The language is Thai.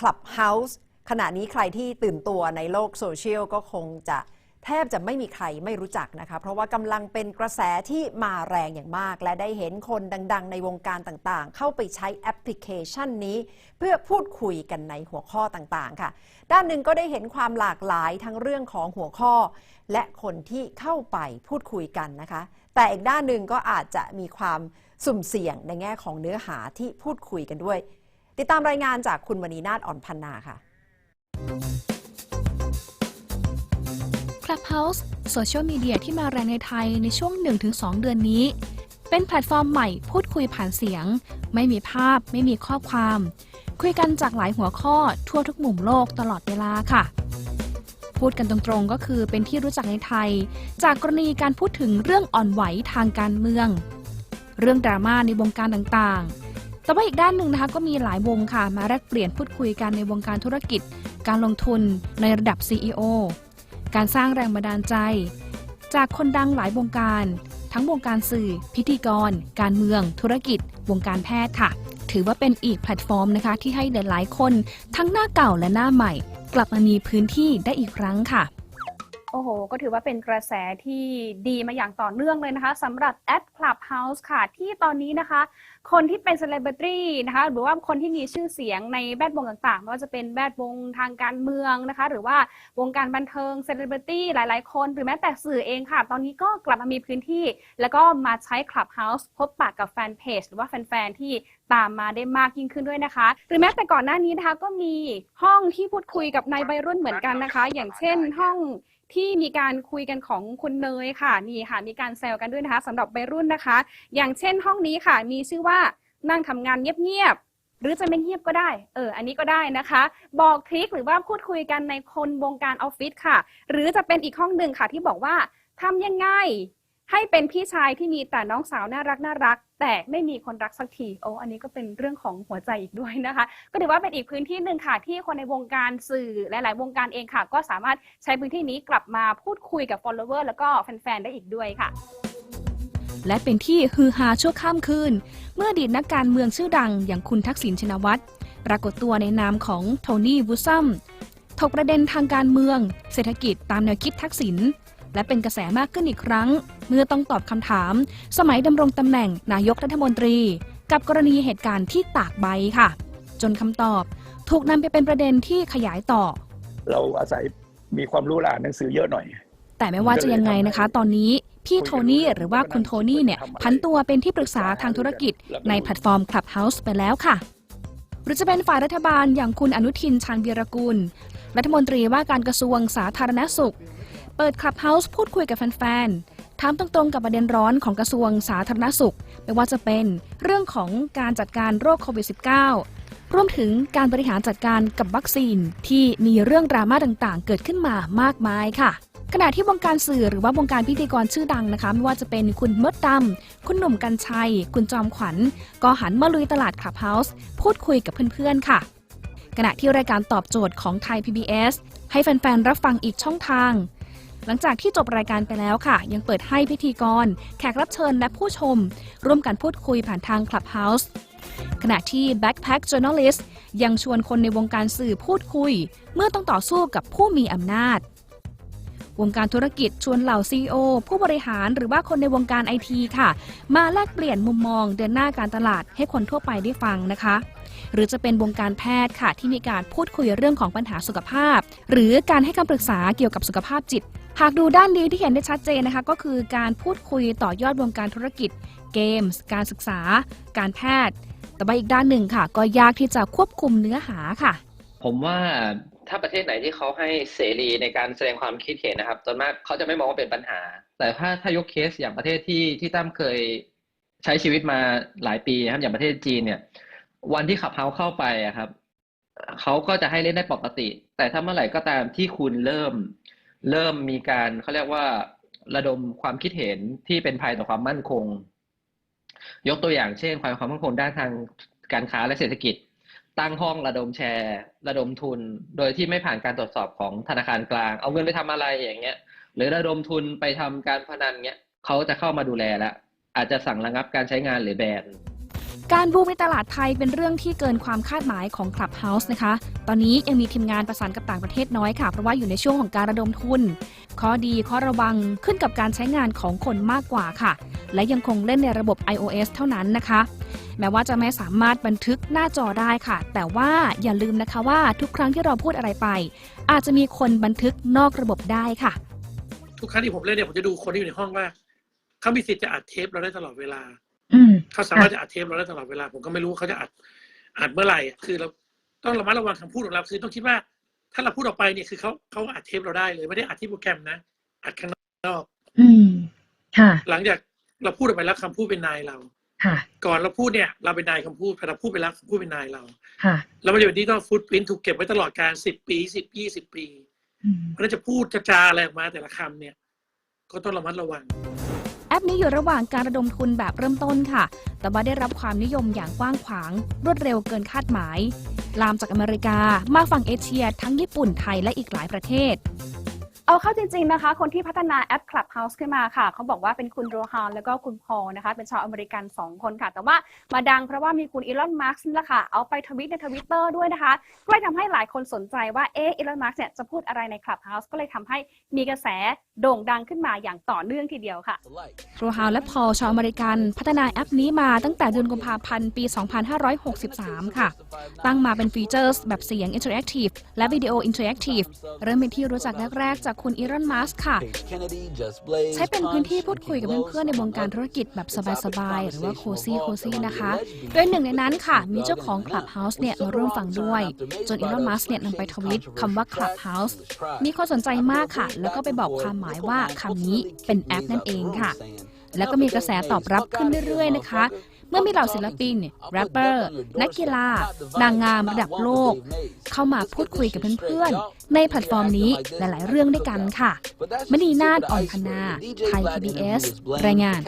Clubhouse ขณะนี้ใครที่ตื่นตัวในโลกโซเชียลก็คงจะแทบจะไม่มีใครไม่รู้จักนะคะ เพราะว่ากำลังเป็นกระแสที่มาแรงอย่างมาก และได้เห็นคนดัง ๆ ในวงการต่างๆ เข้าไปใช้แอปพลิเคชันนี้ เพื่อพูดคุยกันในหัวข้อต่างๆ ค่ะ ด้านหนึ่งก็ได้เห็นความหลากหลายทั้งเรื่องของหัวข้อ และคนที่เข้าไปพูดคุยกันนะคะ แต่อีกด้านหนึ่งก็อาจจะมีความสุ่มเสี่ยงในแง่ของเนื้อหาที่พูดคุยกันด้วย ติดตามรายงานจากคุณมณีนาฏอ่อนพันนาค่ะ Clubhouse โซเชียลมีเดียที่มาแรงในไทยในช่วง 1-2 เดือนนี้ เป็นแพลตฟอร์มใหม่พูดคุยผ่านเสียง ไม่มีภาพ ไม่มีข้อความ คุยกันจากหลายหัวข้อทั่วทุกมุมโลกตลอดเวลาค่ะ พูดกันตรงๆก็คือเป็นที่รู้จักในไทย จากกรณีการพูดถึงเรื่องอ่อนไหวทางการเมือง เรื่องดราม่าในวงการต่างๆ แต่ว่าอีกด้านหนึ่งนะคะก็มีหลายวงค่ะ มาแลกเปลี่ยนพูดคุยกันในวงการธุรกิจ การลงทุนในระดับ CEO การสร้างแรงบันดาลใจ จากคนดังหลายวงการ ทั้งวงการสื่อ พิธีกร การเมือง ธุรกิจ วงการแพทย์ค่ะ ถือว่าเป็นอีกแพลตฟอร์มนะคะ ที่ให้หลายๆคน ทั้งหน้าเก่าและหน้าใหม่ กลับมามีพื้นที่ได้อีกครั้งค่ะ โอ้โห ก็ถือว่าเป็นกระแสที่ดีมาอย่างต่อเนื่องเลยนะคะสำหรับแอด Clubhouse ค่ะ ที่ตอนนี้นะคะ คนที่เป็นเซเลบริตี้นะคะหรือว่าคนที่มีชื่อเสียงในแวดวงต่างๆไม่ว่าจะเป็นแวดวงทางการเมืองนะคะ หรือว่าวงการบันเทิงเซเลบริตี้หลายๆ คน หรือแม้แต่สื่อเองค่ะ ตอนนี้ก็กลับมามีพื้นที่ แล้วก็มาใช้ Clubhouse พบปะกับแฟนเพจหรือว่าแฟนๆที่ ตามมาได้มากยิ่งขึ้นด้วยนะคะ หรือแม้แต่ก่อนหน้านี้นะคะก็มีห้องที่พูดคุยกับนายวัยรุ่นเหมือนกันนะคะ อย่างเช่นห้องที่มีการคุยกันของคุณเนยค่ะนี่ค่ะ มีการแซวกันด้วยนะคะสำหรับวัยรุ่นนะคะ อย่างเช่นห้องนี้ค่ะ มีชื่อว่านั่งทำงานเงียบๆหรือจะไม่เงียบก็ได้ เออ อันนี้ก็ได้นะคะ บอกทริคหรือว่าพูดคุยกันในคนวงการออฟฟิศค่ะ หรือจะเป็นอีกห้องหนึ่งค่ะที่บอกว่าทำยังไง ให้เป็นพี่ชายที่มีแต่น้องสาวน่ารักน่ารัก แต่ไม่มีคนรักสักทีโอ้อันนี้ก็เป็นเรื่องของหัวใจอีกด้วยนะคะ ก็ถือว่าเป็นอีกพื้นที่หนึ่งค่ะ ที่คนในวงการสื่อหลาย ๆ วงการเองค่ะ ก็สามารถใช้พื้นที่นี้กลับมาพูดคุยกับ follower แล้วก็แฟน ๆ ได้อีกด้วยค่ะ และเป็นที่ฮือฮาชั่วข้ามคืน เมื่ออดีตนักการเมืองชื่อดังอย่างคุณทักษิณชินวัตรปรากฏตัวในนามของโทนี่วูซัมถกประเด็นทางการเมือง เศรษฐกิจตามแนวคิดทักษิณ และเป็นกระแสมากขึ้นอีกครั้ง เมื่อต้องตอบคำถาม สมัยดำรงตำแหน่งนายกรัฐมนตรี กับกรณีเหตุการณ์ที่ตากใบค่ะ จนคำตอบ ถูกนำไปเป็นประเด็นที่ขยายต่อ เราอาศัยมีความรู้และอ่านหนังสือเยอะหน่อย แต่ไม่ว่าจะยังไงนะคะ ตอนนี้พี่โทนี่หรือว่าคุณโทนี่เนี่ยพันตัวเป็นที่ปรึกษาทางธุรกิจในแพลตฟอร์ม Clubhouse ไปแล้วค่ะ หรือจะเป็นฝ่ายรัฐบาลอย่างคุณอนุทินชาญวีรกุล รัฐมนตรีว่าการกระทรวงสาธารณสุข เปิด Clubhouse พูดคุยกับแฟนๆ ถามตรงๆ กับประเด็นร้อนของกระทรวงสาธารณสุข ไม่ว่าจะเป็นเรื่องของการจัดการโรคโควิด -19 รวมถึงการบริหารจัดการกับวัคซีนที่มีเรื่องดราม่าต่างๆ เกิดขึ้นมามากมายค่ะขณะที่วงการสื่อหรือว่าวงการพิธีกรชื่อดังนะคะไม่ว่าจะเป็นคุณมดดำคุณหนุ่มกัญชัย คุณจอมขวัญ ก็หันมาลุยตลาดคลับเฮาส์พูดคุยกับเพื่อนๆค่ะ ขณะที่รายการตอบโจทย์ของไทย PBS ให้แฟนๆ รับฟังอีกช่องทาง หลังจากที่จบรายการไปแล้วค่ะ ยังเปิดให้พิธีกร แขกรับเชิญและผู้ชม ร่วมกันพูดคุยผ่านทาง Clubhouse ขณะที่ Backpack Journalist ยังชวนคนในวงการสื่อพูดคุย เมื่อต้องต่อสู้กับผู้มีอำนาจ วงการธุรกิจชวนเหล่า CEO ผู้บริหารหรือว่าคนในวงการไอทีค่ะ มาแลกเปลี่ยนมุมมองเดินหน้าการตลาดให้คนทั่วไปได้ฟังนะคะ หรือจะเป็นวงการแพทย์ค่ะ ที่มีการพูดคุยเรื่องของปัญหาสุขภาพ หรือการให้คำปรึกษาเกี่ยวกับสุขภาพจิต หากดูด้านดีที่เห็นได้ชัดเจนนะคะ ก็คือการพูดคุยต่อยอดวงการธุรกิจ เกมส์การศึกษา การแพทย์ แต่ว่าอีกด้านหนึ่งค่ะ ก็ยากที่จะควบคุมเนื้อหาค่ะ ผมว่า ถ้าประเทศไหนที่เขาให้เสรีในการแสดงความคิดเห็นนะครับส่วนมากเขาจะไม่มองว่าเป็นปัญหา แต่ถ้าถ้ายกเคสอย่างประเทศที่ที่ตั้มเคยใช้ชีวิตมาหลายปีนะครับอย่างประเทศจีนเนี่ย วันที่ขับเฮาเข้าไปอะครับเขาก็จะให้เล่นได้ปกติ แต่ถ้าเมื่อไหร่ก็ตามที่คุณเริ่ม เริ่มมีการเขาเรียกว่าระดมความคิดเห็นที่เป็นภัยต่อความมั่นคง ยกตัวอย่างเช่น ความความมั่นคงด้านทางการค้าและเศรษฐกิจ ตั้งห้องระดมแชร์ ระดมทุน โดยที่ไม่ผ่านการตรวจสอบของธนาคารกลาง เอาเงินไปทำอะไรอย่างเงี้ย หรือระดมทุนไปทำการพนันเงี้ยเขาจะเข้ามาดูแลแล้วอาจจะสั่งระงับการใช้งานหรือแบน การบูมในตลาดไทยเป็นเรื่องที่เกินความคาดหมายของ Clubhouse นะคะ ตอนนี้ยังมีทีมงานประสานกับต่างประเทศน้อยค่ะ เพราะว่าอยู่ในช่วงของการระดมทุน ข้อดีข้อระวังขึ้นกับการใช้งานของคนมากกว่าค่ะ และยังคงเล่นในระบบ iOS เท่านั้นนะคะ แม้ว่าจะไม่สามารถบันทึกหน้าจอได้ค่ะ แต่ว่าอย่าลืมนะคะว่าทุกครั้งที่เราพูดอะไรไป อาจจะมีคนบันทึกนอกระบบได้ค่ะ ทุกครั้งที่ผมเล่นเนี่ยผมจะดูคนที่อยู่ในห้องว่าเขามีสิทธิ์จะอัดเทปเราได้ตลอดเวลา เขาสามารถจะอัดเทปเราได้ตลอดเวลา ผมก็ไม่รู้ว่าเขาจะอัดอัดเมื่อไหร่อะคือเราต้องระมัดระวังคำพูดของเราคือต้องคิดว่า ถ้าเราพูดออกไปเนี่ยคือเขาเขาอัดเทปเราได้เลยไม่ได้อัดที่โปรแกรมนะอัดข้างนอก อืมค่ะหลังจากเราพูดออกไปแล้วคำพูดเป็นนายเราค่ะ ก่อนเราพูดเนี่ย เราเป็นนายคำพูดพอเราพูดไปแล้วคำพูดเป็นนายเราค่ะแล้วมันจะเป็นดิจิตอลฟุตพิ้นถูกเก็บไว้ตลอดการสิบปีสิบยี่สิบปีอืมเพราะฉะนั้นจะพูดจะจาอะไรออกมาแต่ละคำเนี่ย ก็ต้องระมัดระวัง แอปนี้อยู่ระหว่างการระดมทุนแบบเริ่มต้นค่ะ แต่ว่าได้รับความนิยมอย่างกว้างขวาง รวดเร็วเกินคาดหมาย ลามจากอเมริกามาฝั่งเอเชีย ทั้งญี่ปุ่นไทยและอีกหลายประเทศ เอาเข้าจริง ๆนะคะ คนที่พัฒนาแอป Clubhouse ขึ้นมาค่ะ เขาบอกว่าเป็นคุณโรฮานแล้วก็คุณพอลนะคะ เป็นชาวอเมริกัน 2 คนค่ะ แต่ว่ามาดังเพราะว่ามีคุณอีลอนมาร์กนี่แหละค่ะ เอาไปทวิตในทวิตเตอร์ด้วยนะคะก็เลยทำให้หลายคนสนใจว่าเอ๊ะอีลอนมาร์กเนี่ยจะพูดอะไรใน Clubhouse ก็เลยทำให้มีกระแสโด่งดังขึ้นมาอย่างต่อเนื่องทีเดียวค่ะโรฮาวและพอลชาวอเมริกัน พัฒนาแอปนี้มาตั้งแต่เดือนกุมภาพันธ์ปี 2563 ค่ะ ตั้งมาเป็นฟีเจอร์แบบเสียง Interactive และวิดีโอ Interactive เริ่มเป็นที่รู้จักแรกๆจากคุณอีรอน มัสค่ะ ใช้เป็นพื้นที่พูดคุยกับเพื่อนๆในวงการธุรกิจแบบสบายๆ หรือว่าโคซี่โคซี่นะคะ โดยหนึ่งในนั้นค่ะ มีเจ้าของ Clubhouse เนี่ยมาร่วมฟังด้วย จนอีลอน มัสเนี่ยนำไปทวิตคำว่า Clubhouse มีคนสนใจมากค่ะ แล้วก็ไปบอกความหมายว่าคำนี้เป็นแอปนั่นเองค่ะแล้วก็มีกระแสตอบรับขึ้นเรื่อยๆนะคะ เมื่อมีเหล่าศิลปิน แรปเปอร์ นักกีฬา นางงามระดับโลก เข้ามาพูดคุยกับเพื่อนๆ ในแพลตฟอร์มนี้หลายๆเรื่องด้วยกันค่ะมณีนาฏอ่อนพนา ไทย PBS รายงาน